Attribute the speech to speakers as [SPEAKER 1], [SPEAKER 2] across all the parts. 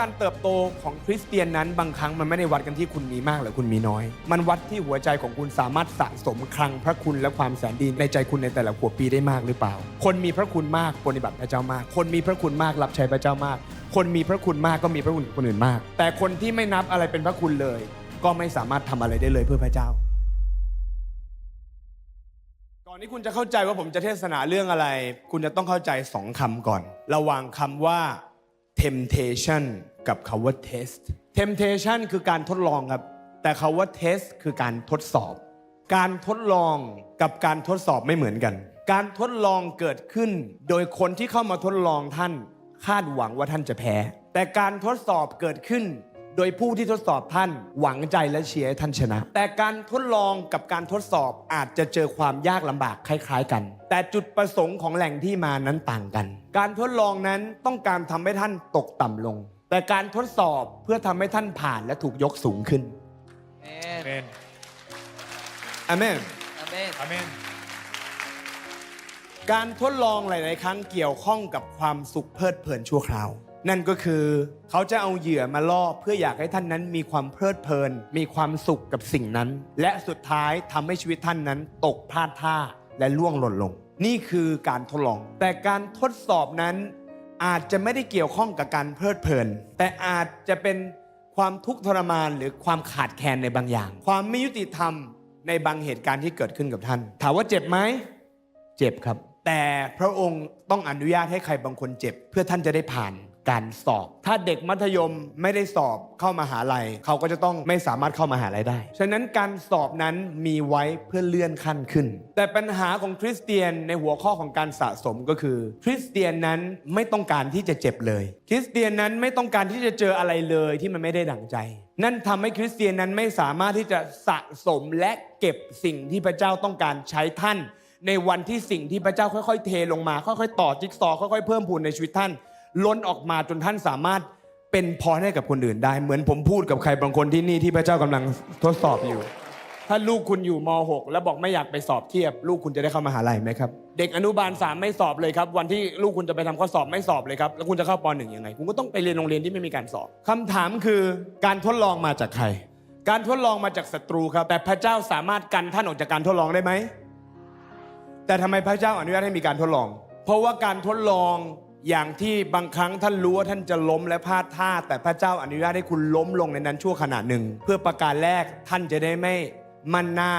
[SPEAKER 1] การเติบโตของคริสเตียนนั้นบางครั้งมันไม่ได้วัดกันที่คุณมีมากหรือคุณมีน้อย มันวัดที่หัวใจของคุณสามารถสะสมคลังพระคุณและความแสนดีในใจคุณในแต่ละขวบปีได้มากหรือเปล่า คนมีพระคุณมากปฏิบัติพระเจ้ามาก คนมีพระคุณมากรับใช้พระเจ้ามาก คนมีพระคุณมากก็มีพระคุณคนอื่นมาก แต่คนที่ไม่นับอะไรเป็นพระคุณเลย ก็ไม่สามารถทำอะไรได้เลยเพื่อพระเจ้า ก่อนที่คุณจะเข้าใจว่าผมจะเทศนาเรื่องอะไร คุณจะต้องเข้าใจสองคำก่อน ระหว่างคำว่า temptation กับคำว่า test temptation คือการทดลองครับ แต่คำว่า test คือการทดสอบ การทดลองกับการทดสอบไม่เหมือนกัน การทดลองเกิดขึ้น โดยคนที่เข้ามาทดลองท่าน คาดหวังว่าท่านจะแพ้ แต่การทดสอบเกิดขึ้น โดยผู้ที่ทดสอบท่านหวังใจและเชียร์ให้ท่านชนะ แต่การทดลองกับการทดสอบอาจจะเจอความยากลำบากคล้าย ๆ กัน แต่จุดประสงค์ของแหล่งที่มานั้นต่างกัน การทดลองนั้นต้องการทำให้ท่านตกต่ำลง แต่การทดสอบเพื่อทำให้ท่านผ่านและถูกยกสูงขึ้น
[SPEAKER 2] อาเมน
[SPEAKER 1] อเมน
[SPEAKER 2] อาเมน
[SPEAKER 3] อาเมน
[SPEAKER 1] การทดลองหลาย ๆ ครั้งเกี่ยวข้องกับความสุขเพลิดเพลินชั่วคราว นั่นก็คือเขาจะเอาเหยื่อมาล่อเพื่ออยากให้ท่านนั้นมีความเพลิดเพลิน มีความสุขกับสิ่งนั้น และสุดท้ายทำให้ชีวิตท่านนั้น ตกพลาดท่าและล่วงหล่นลง นี่คือการทดลอง แต่การทดสอบนั้น อาจจะไม่ได้เกี่ยวข้องกับการเพลิดเพลิน แต่อาจจะเป็นความทุกข์ทรมานหรือความขาดแคลนในบางอย่าง ความไม่ยุติธรรมในบางเหตุการณ์ที่เกิดขึ้นกับท่าน ถามว่าเจ็บไหมเจ็บครับ แต่พระองค์ต้องอนุญาตให้ใครบางคนเจ็บ เพื่อท่านจะได้ผ่าน การสอบ ถ้าเด็กมัธยมไม่ได้สอบเข้ามาหาลัยเขาก็จะต้องไม่สามารถเข้ามาหาลัยได้ ฉะนั้นการสอบนั้นมีไว้เพื่อเลื่อนขั้นขึ้น แต่ปัญหาของคริสเตียนในหัวข้อของการสะสมก็คือ คริสเตียนนั้นไม่ต้องการที่จะเจ็บเลย คริสเตียนนั้นไม่ต้องการที่จะเจออะไรเลยที่มันไม่ได้ดั่งใจ นั่นทำให้คริสเตียนนั้นไม่สามารถที่จะสะสมและเก็บสิ่งที่พระเจ้าต้องการใช้ท่าน ในวันที่สิ่งที่พระเจ้าค่อยๆ เทลงมา ค่อยๆ ต่อจิ๊กซอค่อยๆ เพิ่มพูนในชีวิตท่าน ล้นออกมาจนท่านสามารถเป็นพรให้กับคนอื่นได้ เหมือนผมพูดกับใครบางคนที่นี่ที่พระเจ้ากำลังทดสอบอยู่ ถ้าลูกคุณอยู่ม .6 แล้วบอกไม่อยากไปสอบเทียบ ลูกคุณจะได้เข้ามหาลัยไหมครับ เด็กอนุบาล3ไม่สอบเลยครับ วันที่ลูกคุณจะไปทำข้อสอบไม่สอบเลยครับ แล้วคุณจะเข้าป .1 ยังไง คุณก็ต้องไปเรียนโรงเรียนที่ไม่มีการสอบคำถามคือการทดลองมาจากใคร การทดลองมาจากศัตรูครับ แต่พระเจ้าสามารถกันท่านออกจากการทดลองได้ไหมแต่ทำไมพระเจ้าอนุญาตให้มีการทดลอง เพราะว่าการทดลอง อย่างที่บางครั้งท่านรู้ว่าท่านจะล้มและพลาดท่า แต่พระเจ้าอนุญาตให้คุณล้มลงในนั้นชั่วขณะหนึ่ง เพื่อประการแรกท่านจะได้ไม่มั่นหน้า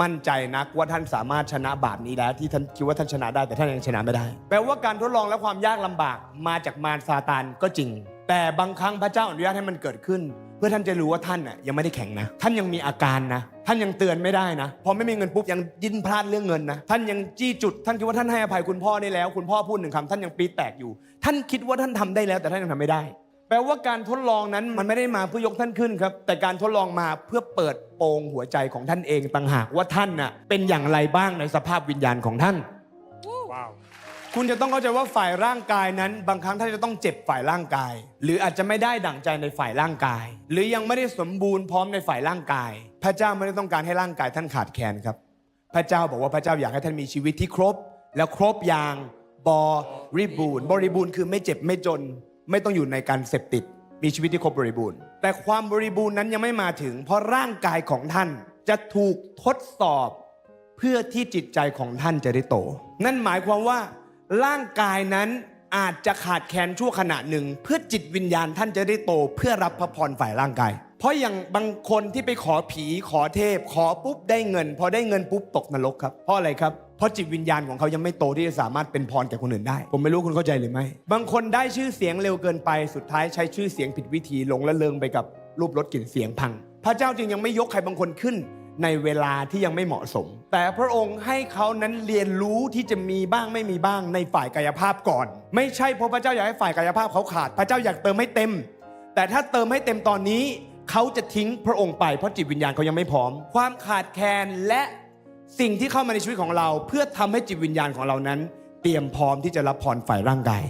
[SPEAKER 1] มั่นใจนักว่าท่านสามารถชนะบาปนี้แล้วที่ท่านคิดว่าท่านชนะได้แต่ท่านยังชนะไม่ได้ แปลว่าการทดลองและความยากลำบากมาจากมารซาตานก็จริง แต่บางครั้งพระเจ้าอนุญาตให้มันเกิดขึ้น เพื่อท่านจะรู้ว่าท่านน่ะยังไม่ได้แข็งนะ ท่านยังมีอาการนะ ท่านยังเตือนไม่ได้นะ พอไม่มีเงินปุ๊บยังยินพลาดเรื่องเงินนะ ท่านยังจี้จุด ท่านคิดว่าท่านให้อภัยคุณพ่อได้แล้ว คุณพ่อพูดหนึ่งคำท่านยังปีแตกอยู่ ท่านคิดว่าท่านทำได้แล้วแต่ท่านยังทำไม่ได้ แปลว่าการทดลองนั้นมันไม่ได้มาเพื่อยกท่านขึ้นครับ แต่การทดลองมาเพื่อเปิดโปงหัวใจของท่านเองต่างหากว่าท่านน่ะเป็นอย่างไรบ้างในสภาพวิญญาณของท่าน คุณจะต้องเข้าใจว่าฝ่ายร่างกายนั้น บางครั้งท่านจะต้องเจ็บฝ่ายร่างกาย หรืออาจจะไม่ได้ดั่งใจในฝ่ายร่างกาย หรือยังไม่ได้สมบูรณ์พร้อมในฝ่ายร่างกาย พระเจ้าไม่ได้ต้องการให้ร่างกายท่านขาดแคลนครับ พระเจ้าบอกว่าพระเจ้าอยากให้ท่านมีชีวิตที่ครบ และครบอย่างบริบูรณ์ บริบูรณ์คือไม่เจ็บไม่จน ไม่ต้องอยู่ในการเสพติด มีชีวิตที่ครบบริบูรณ์ แต่ความบริบูรณ์นั้นยังไม่มาถึง เพราะร่างกายของท่านจะถูกทดสอบ เพื่อที่จิตใจของท่านจะได้โต นั่นหมายความว่า ร่างกายนั้นอาจจะขาดแคลนชั่วขณะหนึ่ง เพื่อจิตวิญญาณท่านจะได้โตเพื่อรับพระพรฝ่ายร่างกาย เพราะอย่างบางคนที่ไปขอผีขอเทพ ขอปุ๊บได้เงิน พอได้เงินปุ๊บตกนรกครับเพราะอะไรครับเพราะจิตวิญญาณของเขายังไม่โตที่จะสามารถเป็นพรแก่คนอื่นได้ ผมไม่รู้คุณเข้าใจหรือไม่บางคนได้ชื่อเสียงเร็วเกินไปสุดท้ายใช้ชื่อเสียงผิดวิธีหลงละเลงไปกับรูปรสกลิ่นเสียงพัง พระเจ้าจึงยังไม่ยกใครบางคนขึ้น ในเวลาที่ยังไม่เหมาะสม แต่พระองค์ให้เขานั้นเรียนรู้ที่จะมีบ้างไม่มีบ้างในฝ่ายกายภาพก่อน ไม่ใช่เพราะพระเจ้าอยากให้ฝ่ายกายภาพเขาขาด พระเจ้าอยากเติมให้เต็ม แต่ถ้าเติมให้เต็มตอนนี้ เขาจะทิ้งพระองค์ไปเพราะจิตวิญญาณเขายังไม่พร้อม ความขาดแคลนและสิ่งที่เข้ามาในชีวิตของเรา เพื่อทำให้จิตวิญญาณของเรานั้น เตรียมพร้อมที่จะรับพรฝ่ายร่างกาย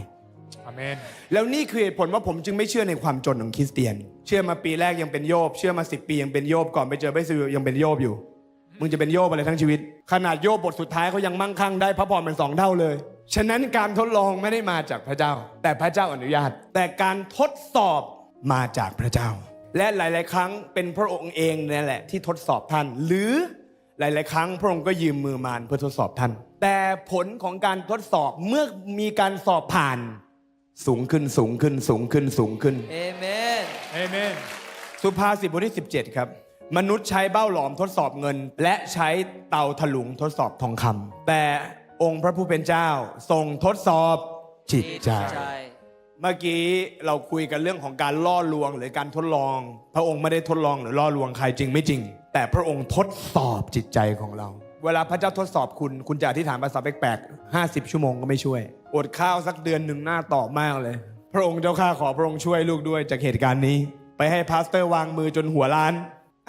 [SPEAKER 3] อาเมน
[SPEAKER 1] แล้วนี่คือเหตุผลว่าผมจึงไม่เชื่อในความจนของคริสเตียน เชื่อมาปีแรกยังเป็นโยบ เชื่อมาสิปียังเป็นโยบก่อนไปเจอไปซื้อยังเป็นโยบอยู่ มึงจะเป็นโยบอะไรทั้งชีวิต ขนาดโยบบทสุดท้ายเขายังมั่งคั่งได้พระพรเป็นสองเท่าเลย ฉะนั้นการทดลองไม่ได้มาจากพระเจ้า แต่พระเจ้าอนุญาต แต่การทดสอบมาจากพระเจ้า และหลาย ๆ ครั้งเป็นพระองค์เองนั่แหละที่ทดสอบท่าน หรือหลาย ๆ ครั้งพระองค์ก็ยืมมือมารเพื่อทดสอบท่าน แต่ผลของการทดสอบเมื่อมีการสอบผ่าน สูงขึ้นสูงขึ้นสูงขึ้นสูงขึ้น
[SPEAKER 2] เอเมน
[SPEAKER 3] เอเมน
[SPEAKER 1] สุภาษิตบทที่ 17 ครับ มนุษย์ใช้เบ้าหลอมทดสอบเงิน และใช้เตาถลุงทดสอบทองคำแต่องค์พระผู้เป็นเจ้าทรงทดสอบจิตใจ เมื่อกี้เราคุยกันเรื่องของการล่อลวงหรือการทดลอง พระองค์ไม่ได้ทดลองหรือล่อลวงใครจริงไม่จริง แต่พระองค์ทดสอบจิตใจของเรา เวลาพระเจ้าทดสอบคุณ คุณจะอธิษฐานภาษาแปลกๆ50 ชั่วโมงก็ไม่ช่วย อดข้าวสักเดือนหนึ่งหน้าตอบมากเลย พระองค์เจ้าข้าขอพระองค์ช่วยลูกด้วยจากเหตุการณ์นี้ ไปให้พาสเตอร์วางมือจนหัวล้าน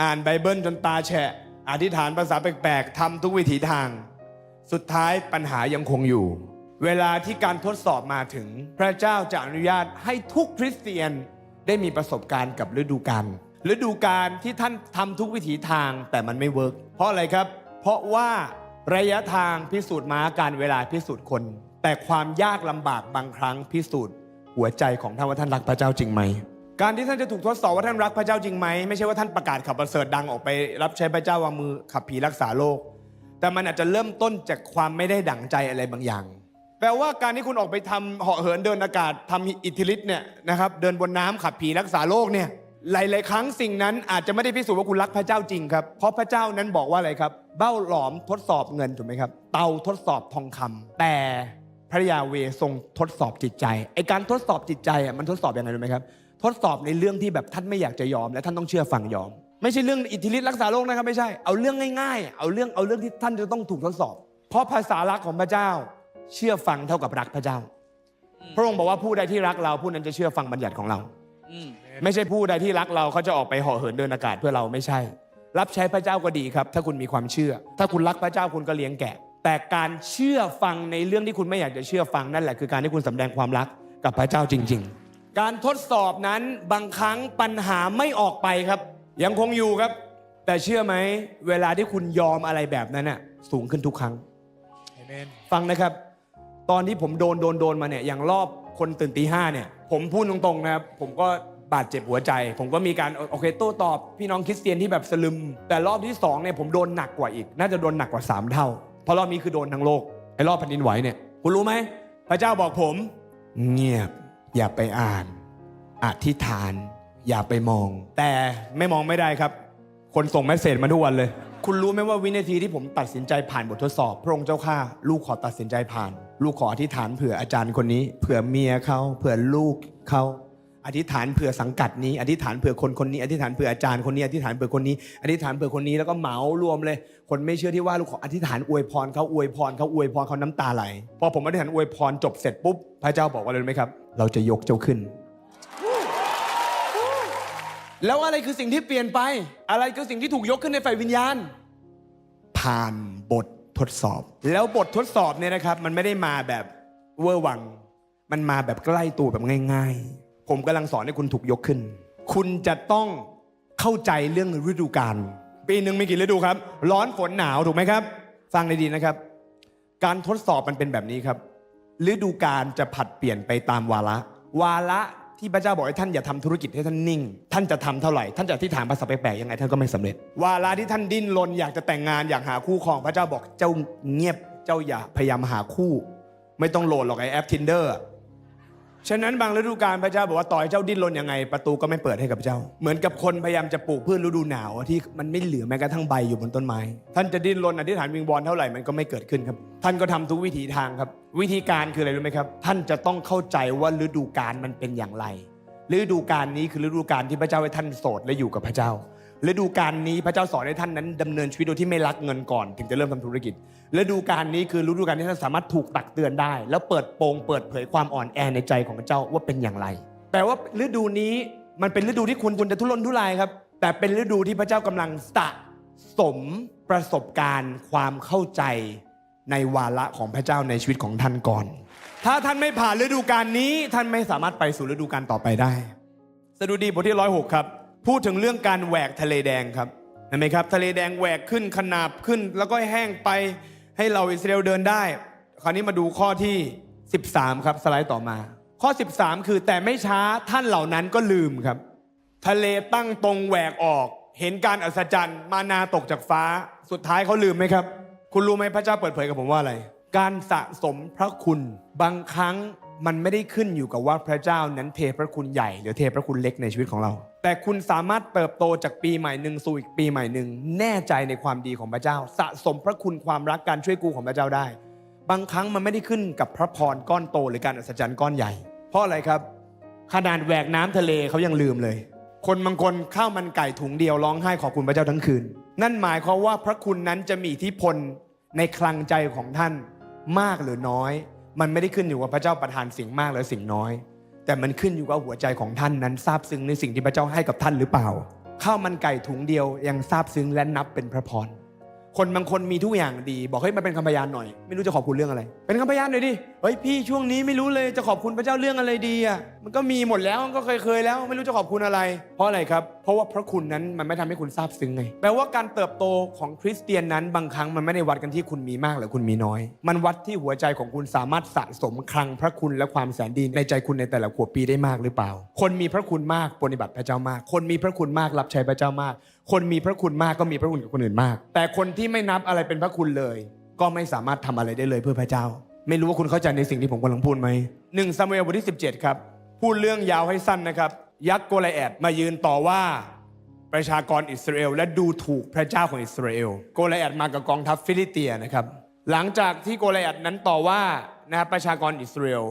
[SPEAKER 1] อ่านไบเบิลจนตาแฉะ อธิษฐานภาษาแปลกๆทำทุกวิถีทาง สุดท้ายปัญหายังคงอยู่ เวลาที่การทดสอบมาถึง พระเจ้าจะอนุญาตให้ทุกคริสเตียนได้มีประสบการณ์กับฤดูกาลฤดูกาลที่ท่านทำทุกวิถีทางแต่มันไม่เวิร์กเพราะอะไรครับ ราะว่าระยะทางพิสูจน์ม้าการเวลาพิสูจน์คน แต่ความยากลำบากบางครั้งพิสูจน์ หัวใจของท่านว่าท่านรักพระเจ้าจริงไหม การที่ท่านจะถูกทดสอบว่าท่านรักพระเจ้าจริงไหมไม่ใช่ว่าท่านประกาศขับประเสริฐดังออกไป รับใช้พระเจ้าวางมือขับผีรักษาโรคแต่มันอาจจะเริ่มต้นจากความไม่ได้ดั่งใจอะไรบางอย่าง แปลว่าการที่คุณออกไปทำเหาะเหินเดินอากาศทำอิทธิฤทธิ์เนี่ยนะครับเดินบนน้ำขับผีรักษาโรคเนี่ย หลาย ๆ ครั้งสิ่งนั้นอาจจะไม่ได้พิสูจน์ว่าคุณรักพระเจ้าจริงครับ เพราะพระเจ้านั้นบอกว่าอะไรครับ เบ้าหลอมทดสอบเงินถูกไหมครับ เตาทดสอบทองคำแต่พระยาเวทรงทดสอบจิตใจ ไอการทดสอบจิตใจอะมันทดสอบยังไงรู้ไหมครับ ทดสอบในเรื่องที่แบบท่านไม่อยากจะยอมและท่านต้องเชื่อฟังยอม ไม่ใช่เรื่องอิทธิฤทธิ์รักษาโรคนะครับไม่ใช่ เอาเรื่องง่าย ๆ เอาเรื่องเอาเรื่องที่ท่านจะต้องถูกทดสอบ เพราะภาษารักของพระเจ้า เชื่อฟังเท่ากับรักพระเจ้า พระองค์บอกว่าผู้ใดที่รักเราผู้นั้นจะเชื่อฟังบัญญัติของเรา ไม่ใช่ผู้ใดที่รักเราเขาจะออกไปห่อเหินเดินอากาศเพื่อเราไม่ใช่ รับใช้พระเจ้าก็ดีครับ ถ้าคุณมีความเชื่อ ถ้าคุณรักพระเจ้าคุณก็เลี้ยงแกะ แต่การเชื่อฟังในเรื่องที่คุณไม่อยากจะเชื่อฟังนั่นแหละคือการที่คุณสำแดงความรักกับพระเจ้าจริง ๆ การทดสอบนั้นบางครั้งปัญหาไม่ออกไปครับ ยังคงอยู่ครับ แต่เชื่อไหมเวลาที่คุณยอมอะไรแบบนั้นน่ะสูงขึ้นทุกครั้ง
[SPEAKER 3] เอเมน
[SPEAKER 1] ฟังนะครับ ตอนที่ผมโดนโดนโดนมาเนี่ยอย่างรอบคนตื่นตีห้าเนี่ย ผมพูดตรงๆนะครับผมก็ บาดเจ็บหัวใจ ผมก็มีการโอเคโต้ตอบพี่น้องคริสเตียนที่แบบสลึม แต่รอบที่สองเนี่ยผมโดนหนักกว่าอีก น่าจะโดนหนักกว่า 3 เท่า เพราะรอบนี้คือโดนทั้งโลกไอ้รอบแผ่นดินไหวเนี่ยคุณรู้ไหมพระเจ้าบอกผม เงียบอย่าไปอ่านอธิษฐาน อย่าไปมอง แต่ไม่มองไม่ได้ครับ คนส่งเมสเซจมาทุกวันเลย คุณรู้ไหมว่าวินาทีที่ผมตัดสินใจผ่านบททดสอบ พระองค์เจ้าข้าลูกขอตัดสินใจผ่าน ลูกขออธิษฐานเผื่ออาจารย์คนนี้ เผื่อเมียเขาเผื่อลูกเขา อธิษฐานเผื่อสังกัดนี้ อธิษฐานเผื่อคนคนนี้ อธิษฐานเผื่ออาจารย์คนนี้ อธิษฐานเผื่อคนนี้ อธิษฐานเผื่อคนนี้ แล้วก็เหมารวมเลย คนไม่เชื่อที่ว่าลูกขออธิษฐานอวยพรเขาอวยพรเขาอวยพรเขาน้ำตาไหล พอผมอธิษฐานอวยพรจบเสร็จปุ๊บ พระเจ้าบอกว่าอะไรรู้ไหมครับ เราจะยกเจ้าขึ้น แล้วอะไรคือสิ่งที่เปลี่ยนไป อะไรคือสิ่งที่ถูกยกขึ้นในฝ่ายวิญญาณ ผ่านบททดสอบ แล้วบททดสอบเนี่ยนะครับ มันไม่ได้มาแบบเวอร์วัง มันมาแบบใกล้ตัวแบบง่าย ๆ ผมกำลังสอนให้คุณถูกยกขึ้น คุณจะต้องเข้าใจเรื่องฤดูกาลปีหนึ่งมีกี่ฤดูครับ ร้อนฝนหนาวถูกไหมครับ ฟังในดีๆนะครับ การทดสอบมันเป็นแบบนี้ครับ ฤดูกาลจะผัดเปลี่ยนไปตามวาระ วาระที่พระเจ้าบอกให้ท่านอย่าทำธุรกิจให้ท่านนิ่ง ท่านจะทำเท่าไหร่ ท่านจะที่ฐานภาษาแปลกๆยังไงท่านก็ไม่สำเร็จ วาระที่ท่านดิ้นรนอยากจะแต่งงานอยากหาคู่ครองพระเจ้าบอกเจ้าเงียบเจ้าอย่าพยายามหาคู่ ไม่ต้องโหลดหรอกไอแอป tinder อะ ฉะนั้นบางฤดูกาลพระเจ้าบอกว่าต่อให้เจ้าดิ้นรนยังไง ประตูก็ไม่เปิดให้กับเจ้า เหมือนกับคนพยายามจะปลูกพืชฤดูหนาวที่มันไม่เหลือแม้กระทั่งใบอยู่บนต้นไม้ ท่านจะดิ้นรนอธิษฐานวิงวอนเท่าไหร่มันก็ไม่เกิดขึ้นครับ ท่านก็ทำทุกวิถีทางครับ วิธีการคืออะไรรู้ไหมครับ ท่านจะต้องเข้าใจว่าฤดูกาลมันเป็นอย่างไรฤดูกาลนี้คือฤดูกาลที่พระเจ้าให้ท่านโสดและอยู่กับพระเจ้า ฤดูกาลนี้พระเจ้าสอนให้ท่านนั้นดำเนินชีวิตโดยที่ไม่รักเงินก่อน ถึงจะเริ่มทำธุรกิจฤดูกาลนี้คือฤดูกาลที่ท่านสามารถถูกตักเตือนได้ แล้วเปิดโปงเปิดเผยความอ่อนแอในใจของพระเจ้าว่าเป็นอย่างไรแปลว่าฤดูนี้มันเป็นฤดูที่คุณคุณจะทุรนทุรายครับ แต่เป็นฤดูที่พระเจ้ากำลังสะสมประสบการณ์ ความเข้าใจในวาระของพระเจ้าในชีวิตของท่านก่อน ถ้าท่านไม่ผ่านฤดูกาลนี้ ท่านไม่สามารถไปสู่ฤดูกาลต่อไปได้ สดุดีบทที่ร้อยหกครับ พูดถึงเรื่องการแหวกทะเลแดงครับเห็นไหมครับ ทะเลแดงแหวกขึ้นขนาบขึ้น แล้วก็แห้งไปให้เราอิสราเอลเดินได้ คราวนี้มาดูข้อที่ 13 ครับสไลด์ต่อมา ข้อ 13 คือแต่ไม่ช้าท่านเหล่านั้นก็ลืมครับ ทะเลตั้งตรงแหวกออก เห็นการอัศจรรย์ มานาตกจากฟ้าสุดท้ายเขาลืมไหมครับ คุณรู้ไหมพระเจ้าเปิดเผยกับผมว่าอะไร การสะสมพระคุณบางครั้งมันไม่ได้ขึ้นอยู่กับว่าพระเจ้านั้นเทพระคุณใหญ่ หรือเทพระคุณเล็กในชีวิตของเรา แต่คุณสามารถเติบโตจากปีใหม่หนึ่งสู่อีกปีใหม่หนึ่งแน่ใจในความดีของพระเจ้า สะสมพระคุณความรักการช่วยกูของพระเจ้าได้ บางครั้งมันไม่ได้ขึ้นกับพระพรก้อนโตหรือการอัศจรรย์ก้อนใหญ่ เพราะอะไรครับ ขนาดแหวกน้ำทะเลเขายังลืมเลย คนบางคนข้าวมันไก่ถุงเดียวร้องไห้ขอบคุณพระเจ้าทั้งคืน นั่นหมายความว่าพระคุณนั้นจะมีอิทธิพลในคลังใจของท่านมากหรือน้อย มันไม่ได้ขึ้นอยู่กับพระเจ้าประทานสิ่งมากหรือสิ่งน้อย แต่มันขึ้นอยู่กับหัวใจของท่านนั้นซาบซึ้งในสิ่งที่พระเจ้าให้กับท่านหรือเปล่าข้าวมันไก่ถุงเดียวยังซาบซึ้งและนับเป็นพระพรคนบางคนมีทุกอย่างดี บอกเฮ้ยมาเป็นคำพยานหน่อย ไม่รู้จะขอบคุณเรื่องอะไร เป็นคำพยานหน่อยดิเฮ้ยพี่ช่วงนี้ไม่รู้เลยจะขอบคุณพระเจ้าเรื่องอะไรดีอะ มันก็มีหมดแล้วก็เคยเคยๆแล้วไม่รู้จะขอบคุณอะไร เพราะอะไรครับ เพราะว่าพระคุณนั้นมันไม่ทำให้คุณซาบซึ้งไงแปลว่าการเติบโตของคริสเตียนนั้นบางครั้งมันไม่ได้วัดกันที่คุณมีมากหรือคุณมีน้อย มันวัดที่หัวใจของคุณสามารถสะสมคลังพระคุณและความแสนดีในใจคุณในแต่ละขวบปีได้มากหรือเปล่า คนมีพระคุณมากปฏิบัติพระเจ้ามาก คนมีพระคุณมากรับใช้พระเจ้ามาก คนมีพระคุณมากก็มีพระคุณกับคนอื่นมาก แต่คนที่ไม่นับอะไรเป็นพระคุณเลย ก็ไม่สามารถทำอะไรได้เลยเพื่อพระเจ้า ไม่รู้ว่าคุณเข้าใจในสิ่งที่ผมกำลังพูดไหมหนึ่งซามูเอลบทที่17 ครับ พูดเรื่องยาวให้สั้นนะครับ ยักษ์โกลแอดมายืนต่อว่าประชากรอิสราเอลและดูถูกพระเจ้าของอิสราเอลโกลแอดมากับกองทัพฟิลิเตียนะครับ หลังจากที่โกลแอดนั้นต่อว่านะครับประชากรอิสราเอล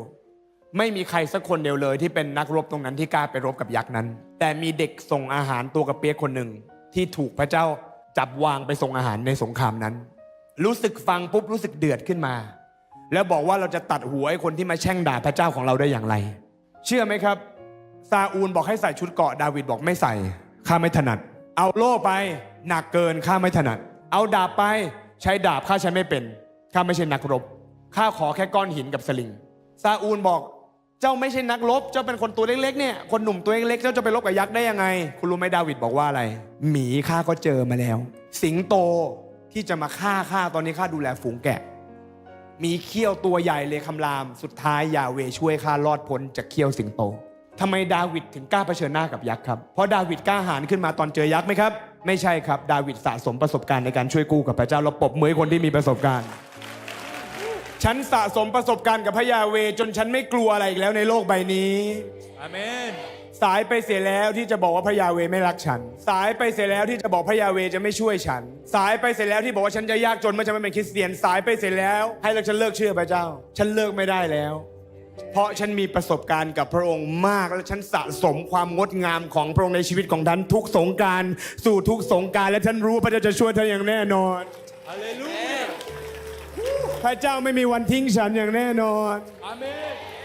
[SPEAKER 1] ไม่มีใครสักคนเดียวเลย ที่เป็นนักรบตรงนั้นที่กล้าไปรบกับยักษ์นั้น แต่มีเด็กส่งอาหารตัวกระเปียกคนหนึ่งที่ถูกพระเจ้าจับวางไปส่งอาหารในสงครามนั้น รู้สึกฟังปุ๊บรู้สึกเดือดขึ้นมา แล้วบอกว่าเราจะตัดหัวไอ้คนที่มาแช่งด่าพระเจ้าของเราได้อย่างไร เชื่อไหมครับซาอูลบอกให้ใส่ชุดเกาะดาวิดบอกไม่ใส่ข้าไม่ถนัด เอาโล่ไปหนักเกินข้าไม่ถนัด เอาดาบไปใช้ดาบข้าใช้ไม่เป็นข้าไม่ใช่นักรบข้าขอแค่ก้อนหินกับสลิงซาอูลบอกเจ้าไม่ใช่นักรบ เจ้าเป็นคนตัวเล็กๆเนี่ยคนหนุ่มตัวเล็กๆเจ้าจะไปรบกับยักษ์ได้ยังไง คุณรู้ไหมดาวิดบอกว่าอะไร หมีข้าก็เจอมาแล้ว สิงโตที่จะมาฆ่าข้าตอนนี้ข้าดูแลฝูงแกะ มีเขี้ยวตัวใหญ่เลยคำราม สุดท้ายยาเวช่วยข้ารอดพ้นจากเขี้ยวสิงโตทำไมดาวิดถึงกล้าเผชิญหน้ากับยักษ์ครับ เพราะดาวิดกล้าหาญขึ้นมาตอนเจอยักษ์ไหมครับ ไม่ใช่ครับ ดาวิดสะสมประสบการณ์ในการช่วยกู้กับพระเจ้าเราปรบมือคนที่มีประสบการณ์ ฉันสะสมประสบการณ์กับพระยาเวจนฉันไม่กลัวอะไรอีกแล้วในโลกใบนี้
[SPEAKER 3] อาเมน
[SPEAKER 1] สายไปเสียแล้วที่จะบอกว่าพระยาเวไม่รักฉัน สายไปเสียแล้วที่จะบอกพระยาเวจะไม่ช่วยฉัน สายไปเสียแล้วที่บอกว่าฉันจะยากจนเมื่อฉันไม่เป็นคริสเตียน สายไปเสียแล้ว ให้เราฉันเลิกเชื่อพระเจ้า ฉันเลิกไม่ได้แล้ว เพราะฉันมีประสบการณ์กับพระองค์มากและฉันสะสมความงดงามของพระองค์ในชีวิตของท่านทุกสงกรารสู่ทุกสงกรารและฉันรู้พระเจ้าจะช่วยท่านอย่างแน่นอน
[SPEAKER 3] ฮาเลลูยา
[SPEAKER 1] พระเจ้าไม่มีวันทิ้งฉันอย่างแน่นอน
[SPEAKER 3] อาเมน